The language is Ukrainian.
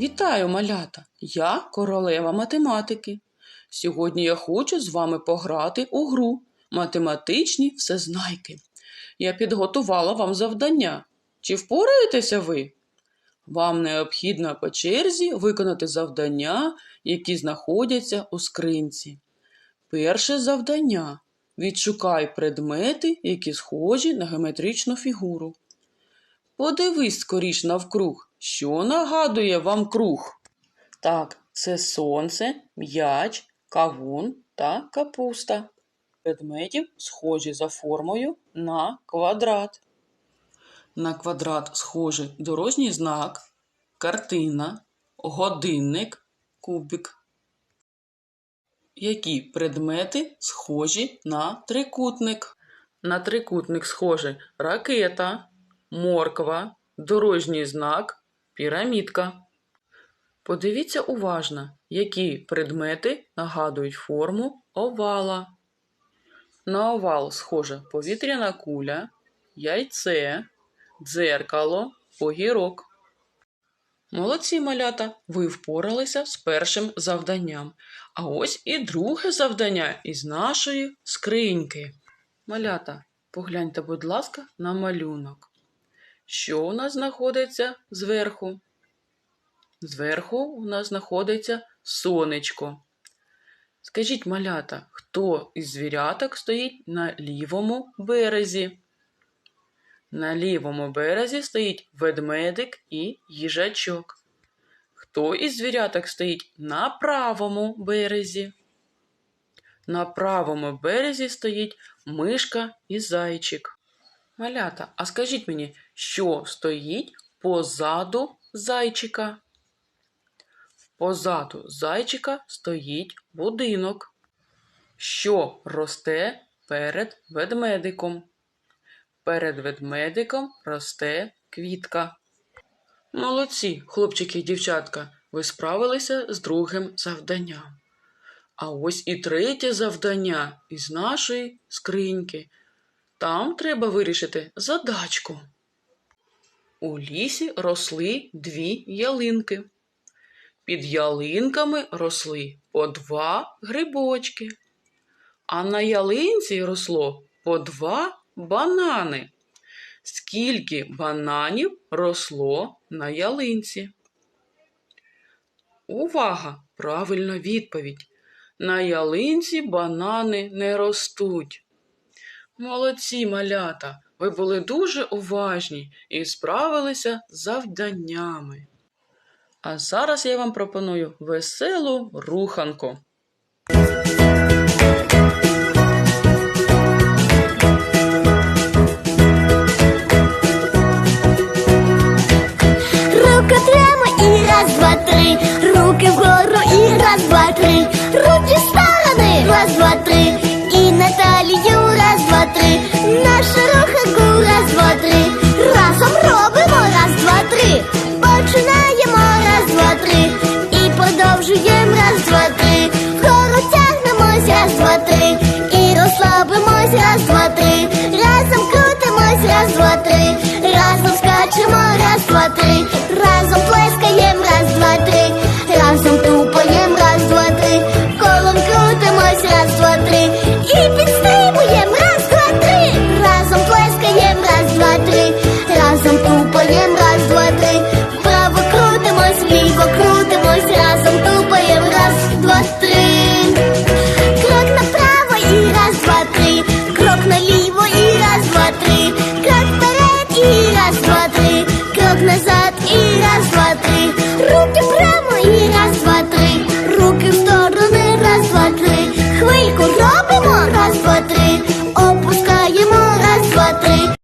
Вітаю, малята! Я королева математики. Сьогодні я хочу з вами пограти у гру Математичні всезнайки. Я підготувала вам завдання. Чи впораєтеся ви? Вам необхідно по черзі виконати завдання, які знаходяться у скринці. Перше завдання. Відшукай предмети, які схожі на геометричну фігуру. Подивись скоріш навкруг, що нагадує вам круг. Так, це сонце, м'яч, кавун та капуста. Предметів схожі за формою на квадрат. На квадрат схожий дорожній знак, картина, годинник, кубик. Які предмети схожі на трикутник? На трикутник схожі ракета, морква, дорожній знак, пірамідка. Подивіться уважно, які предмети нагадують форму овала. На овал схоже повітряна куля, яйце, дзеркало, огірок. Молодці малята, ви впоралися з першим завданням. А ось і друге завдання із нашої скриньки. Малята, погляньте, будь ласка, на малюнок. Що у нас знаходиться зверху? Зверху у нас знаходиться сонечко. Скажіть, малята, хто із звіряток стоїть на лівому березі? На лівому березі стоїть ведмедик і їжачок. Хто із звіряток стоїть на правому березі? На правому березі стоїть мишка і зайчик. Малята, а скажіть мені, що стоїть позаду зайчика? Позаду зайчика стоїть будинок. Що росте перед ведмедиком? Перед ведмедиком росте квітка. Молодці, хлопчики і дівчатка, ви справилися з другим завданням. А ось і третє завдання із нашої скриньки. Там треба вирішити задачку. У лісі росли дві ялинки. Під ялинками росли по два грибочки, а на ялинці росло по два банани. Скільки бананів росло на ялинці? Увага! Правильна відповідь. На ялинці банани не ростуть. Молодці малята, ви були дуже уважні і справилися з завданнями. А зараз я вам пропоную веселу руханку.